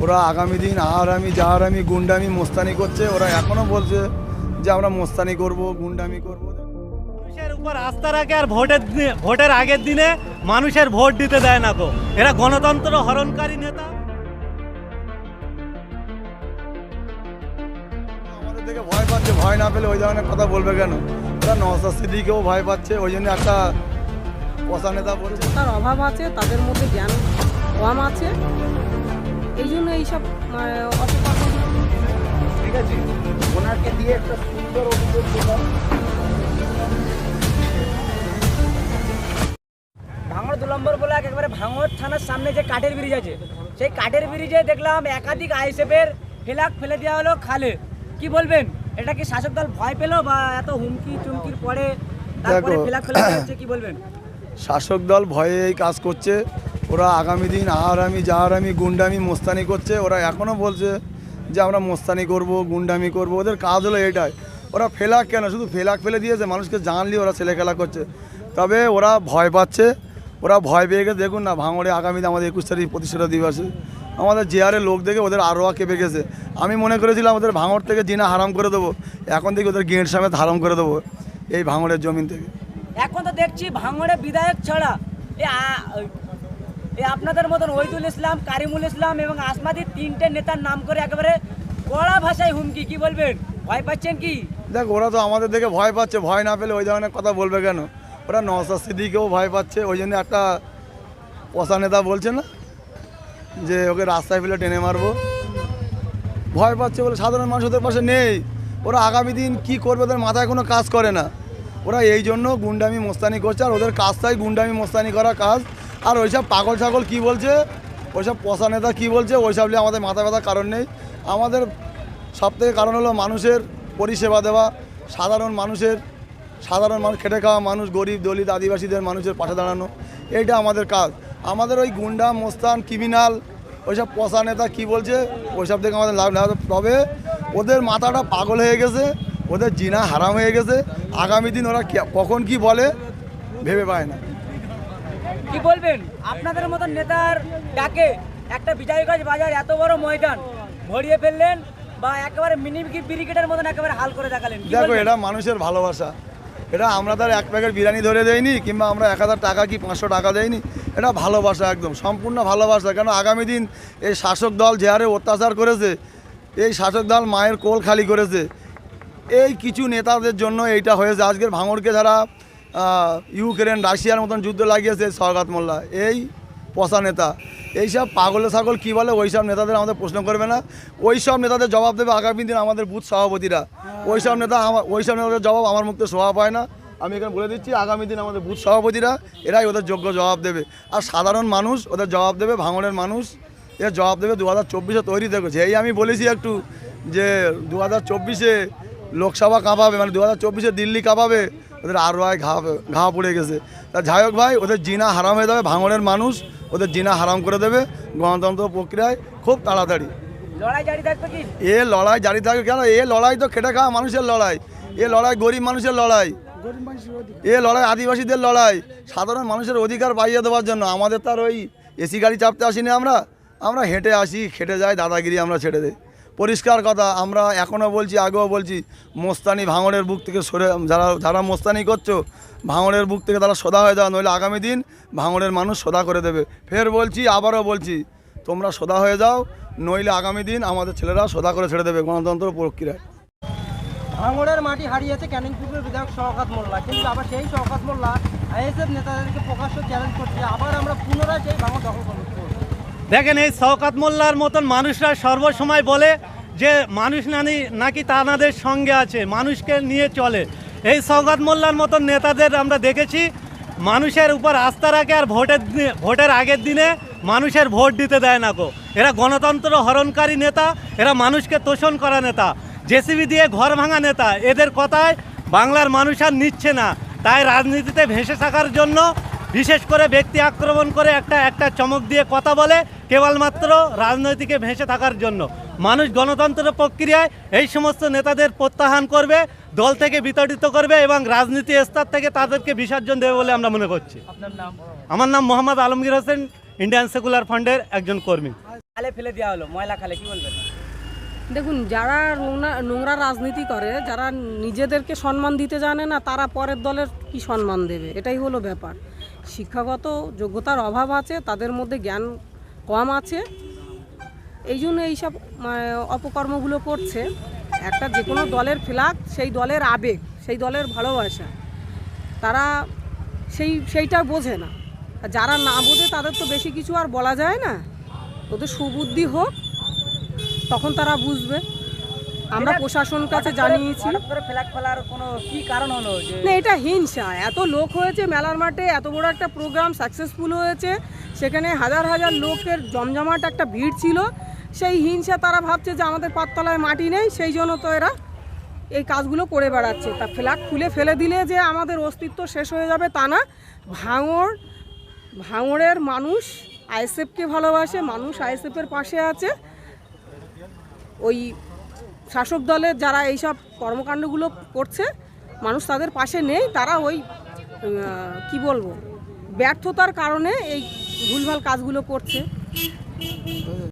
ওরা আগামী দিন আহারামি জাহারামি গুন্ডামি মোস্তানি করছে ওরা এখনও বলছে যে আমরা মোস্তানি করব গুন্ডামি করব। মানুষের উপর আস্থা রাখে আর ভোটের দিনে- ভোটের আগের দিনে মানুষের ভোট দিতে দেয় না গো। এরা গণতন্ত্র হরণকারী নেতা। আমাদের থেকে ভয় পাচ্ছে ভয় না পেলে ওই ধরনের কথা বলবে কেন? ওরা নওসাদ সিদ্দিকেও ভয় পাচ্ছে ওই জন্য একটা পশা নেতা বলছে। তার অভাব আছে তাদের মধ্যে জ্ঞান কম আছে। এই জন্য এইসব আহ, অপকর্ম ঠিক আছে ওনাকে দিয়ে একটা সুন্দর অভিযোগ দিলাম ভাঙড় দু নম্বর ব্লক একেবারে ভাঙড় থানার সামনে যে কাঠের ব্রিজ আছে সেই কাঠের ব্রিজে দেখলাম একাধিক আইসেফের ফেলাক ফেলে দেওয়া হলো খালে। কি বলবেন? এটা কি শাসক দল ভয় পেল বা এত হুমকি চুমকির পরে তারপরে। ফেলাক ফেলে দেওয়া হচ্ছে কি বলবেন? শাসক দল ভয়ে এই কাজ করছে। ওরা আগামী দিন আহারামি, জাহারামি, গুন্ডামি, মোস্তানি করছে। ওরা এখনও বলছে যে আমরা মোস্তানি করব, গুন্ডামি করব। ওদের কাজ হলো এটাই। ওরা ফেলাক কেন? শুধু ফেলাক ফেলে দিয়েছে, মানুষকে জানলি ওরা ছেলে খেলা করছে। তবে ওরা ভয় পাচ্ছে। ওরা ভয় পেয়ে গেছে। দেখুন না, ভাঙড়ে আগামীতে আমাদের একুশ তারিখ প্রতিষ্ঠাতা দিবসে। আমাদের জেয়ারের লোক দেখে ওদের আরোয়া কেঁপে গেছে। আমি মনে করেছিলাম ওদের ভাঙড় থেকে জিনা হারাম করে দেবো। এখন থেকে ওদের গেঁট সামেত হারাম করে দেবো এই ভাঙড়ের জমিন থেকে। এখন তো দেখছি ভাঙড়ে বিধায়ক ছাড়া। আপনাদের মতন ওইদুল ইসলাম, কারিমুল ইসলাম এবং আসমাদি তিনটে নেতার নাম করে একেবারে কড়া ভাষায় হুমকি, কি বলবেন? ভয় পাচ্ছেন কি? দেখ, ওরা তো আমাদের দেখে ভয় পাচ্ছে, ভয় না পেলে ওই ধরনের কথা বলবে কেন? ওরা নওসাদ সিদ্দিকেও ভয় পাচ্ছে, ওই জন্য একটা পশা নেতা বলছে না? যে ওকে রাস্তায় ফেলে টেনে মারবো। ভয় পাচ্ছে বলে সাধারণ মানুষ ওদের পাশে নেই। ওরা আগামী দিন কি করবে ওদের মাথায় কোনো কাজ করে না। ওরা এই জন্য গুন্ডামি মোস্তানি করছে, আর ওদের কাজটাই গুন্ডামি মোস্তানি করা কাজ। আর ওইসব পাগল ছাগল কি বলছে? ওইসব পশা নেতা কী বলছে? ওইসব নিয়ে আমাদের মাথা ব্যথার কারণ নেই। আমাদের সব থেকে কারণ হলো মানুষের পরিষেবা দেওয়া, সাধারণ মানুষের, সাধারণ মানুষ খেটে খাওয়া মানুষ, গরিব, দলিত, আদিবাসীদের মানুষের পাশে দাঁড়ানো, এইটা আমাদের কাজ। আমাদের ওই গুন্ডা, মোস্তান, ক্রিমিনাল, ওইসব পশা নেতা কী বলছে? ওইসব থেকে আমাদের লাভ না তবে ওদের মাথাটা পাগল হয়ে গেছে, ওদের জিনা হারাম হয়ে গেছে। আগামী দিন ওরা কখন কি বলে, ভেবে পায় না। কি বলবেন? আপনাদের মতন নেতার ডাকে একটা বিজয়গঞ্জ বাজার এত বড় ময়দান ভরিয়ে ফেললেন বা একেবারে মিনি ব্রিগেডের মতন একেবারে হাল করে দেখালেন। দেখো এটা মানুষের ভালোবাসা। এটা আমরা তার এক প্যাকেট বিরিয়ানি ধরে দেয়নি কিংবা আমরা এক হাজার টাকা কি পাঁচশো টাকা দেয়নি এটা ভালোবাসা একদম সম্পূর্ণ ভালোবাসা। কেন আগামী দিন এই শাসক দল যে হারে অত্যাচার করেছে এই শাসক দল মায়ের কোল খালি করেছে এই কিছু নেতাদের জন্য এইটা হয়েছে। আজকের ভাঙড়কে যারা ইউক্রেন, রাশিয়ার মতন যুদ্ধ লাগিয়েছে সরকাত মোল্লা। এই পশা নেতা। এইসব পাগল ছাগল কী বলে? ওইসব নেতাদের আমাদের প্রশ্ন করবে না। ওইসব নেতাদের জবাব দেবে আগামী দিন আমাদের বুথ সভাপতিরা। ওইসব নেতা আমার ওইসব নেতাদের জবাব আমার মুক্ত শোভা পায় না। আমি এখানে বলে দিচ্ছি, আগামী দিন আমাদের বুথ সভাপতিরা এরাই ওদের যোগ্য জবাব দেবে। আর সাধারণ মানুষ ওদের জবাব দেবে, ভাঙনের মানুষ এর জবাব দেবে দু হাজার চব্বিশে তৈরি দেখেছে এই আমি বলেছি একটু যে দু হাজার চব্বিশে লোকসভা কাঁপাবে মানে দু হাজার চব্বিশে দিল্লি কাঁপাবে ওদের আর রায় ঘা ঘা পড়ে গেছে। তা যাই হোক ভাই ওদের জিনা হারাম হয়ে যাবে ভাঙড়ের মানুষ ওদের জিনা হারাম করে দেবে গণতন্ত্র প্রক্রিয়ায় খুব তাড়াতাড়ি। এ লড়াই জারি থাকবে কেন? এ লড়াই তো খেটে খাওয়া মানুষের লড়াই। এ লড়াই গরিব মানুষের লড়াই। এ লড়াই আদিবাসীদের লড়াই। সাধারণ মানুষের অধিকার পাইয়ে দেওয়ার জন্য আমাদের তার ওই এসি গাড়ি চাপতে আসিনি আমরা। আমরা হেঁটে আসি খেটে যাই দাদাগিরি আমরা ছেড়ে দিই। পরিষ্কার কথা, আমরা এখনও বলছি, আগেও বলছি, মোস্তানি ভাঙড়ের বুক থেকে সরে, যারা যারা মোস্তানি করছ, ভাঙড়ের বুক থেকে তারা সোদা হয়ে যাও, নইলে আগামী দিন ভাঙড়ের মানুষ সোদা করে দেবে। ফের বলছি, আবারও বলছি, তোমরা সোদা হয়ে যাও, নইলে আগামী দিন আমাদের ছেলেরা সোদা করে ছেড়ে দেবে গণতন্ত্র প্রক্রিয়ায়। ভাঙড়ের মাটি হারিয়েছে ক্যানিংপুরের বিধায়ক শওকাত মোল্লা, কিন্তু আবার সেই শওকাত মোল্লা আইএসএফ নেতাদেরকে প্রকাশ্য চ্যালেঞ্জ করছে আবার আমরা পুনরায় সেই ভাঙড় দখল করব। দেখেন এই শওকাত মোল্লার মতন মানুষরা সর্বসময় বলে যে মানুষ নানি নাকি তানাদের সঙ্গে আছে, মানুষকে নিয়ে চলে। এই শওকাত মোল্লার মতন নেতাদের আমরা দেখেছি, মানুষের উপর আস্থা রাখে আর ভোটের ভোটের আগের দিনে মানুষের ভোট দিতে দেয় না গো। এরা গণতন্ত্র হরণকারী নেতা, এরা মানুষকে তোষণ করা নেতা, জেসিবি দিয়ে ঘর ভাঙা নেতা। এদের কথায় বাংলার মানুষ আর নিচ্ছে না। তাই রাজনীতিতে ভেসে থাকার জন্য বিশেষ করে ব্যক্তি আক্রমণ করে একটা একটা চমক দিয়ে কথা বলে কেবলমাত্র রাজনৈতিকে ভেসে থাকার জন্য। মানুষ গণতন্ত্র প্রক্রিয়ায় এই সমস্ত নেতাদের প্রত্যাহার করবে দল থেকে বিতাড়িত করবে এবং রাজনীতি স্তর থেকে তাদেরকে বিসর্জন দেবে বলে আমরা মনে করছি। আমার নাম মোহাম্মদ আলমগীর হোসেন ইন্ডিয়ান সেকুলার ফান্ডের একজন কর্মী। খালে ফেলে দেওয়া হলো ময়লা খালে কি বলবেন? দেখুন যারা নোংরা নোংরা রাজনীতি করে যারা নিজেদেরকে সম্মান দিতে জানে না তারা পরের দলের কি সম্মান দেবে? এটাই হলো ব্যাপার। শিক্ষাগত যোগ্যতার অভাব আছে, তাদের মধ্যে জ্ঞান কম আছে। এই জন্য এইসব অপকর্মগুলো করছে। একটা যে কোনো দলের ফ্ল্যাগ, সেই দলের আবেগ, সেই দলের ভালোবাসা, তারা সেই, সেইটা বোঝে না। যারা না বোঝে, তাদের তো বেশি কিছু আর বলা যায় না। ওদের সুবুদ্ধি হোক, তখন তারা বুঝবে। আমরা প্রশাসন কাছে জানিয়েছি। না এটা হিংসা। এত লোক হয়েছে মেলার মাঠে এত বড় একটা প্রোগ্রাম সাকসেসফুল হয়েছে। সেখানে হাজার হাজার লোকের জমজমাট একটা ভিড় ছিল। সেই হিংসা তারা ভাবছে যে আমাদের পাততলায় মাটি নেই সেই জন্য তো এরা এই কাজগুলো করে বেড়াচ্ছে। তা ফ্ল্যাগ খুলে ফেলে দিলে যে আমাদের অস্তিত্ব শেষ হয়ে যাবে তা না। ভাঙড় ভাঙড়ের মানুষ আইএসএফকে ভালোবাসে মানুষ আইএসএফের পাশে আছে। ওই শাসক দলের যারা এইসব কর্মকাণ্ডগুলো করছে, মানুষ তাদের পাশে নেই, তারা ওই কি বলব, ব্যর্থতার কারণে এই ভুলভাল কাজগুলো করছে।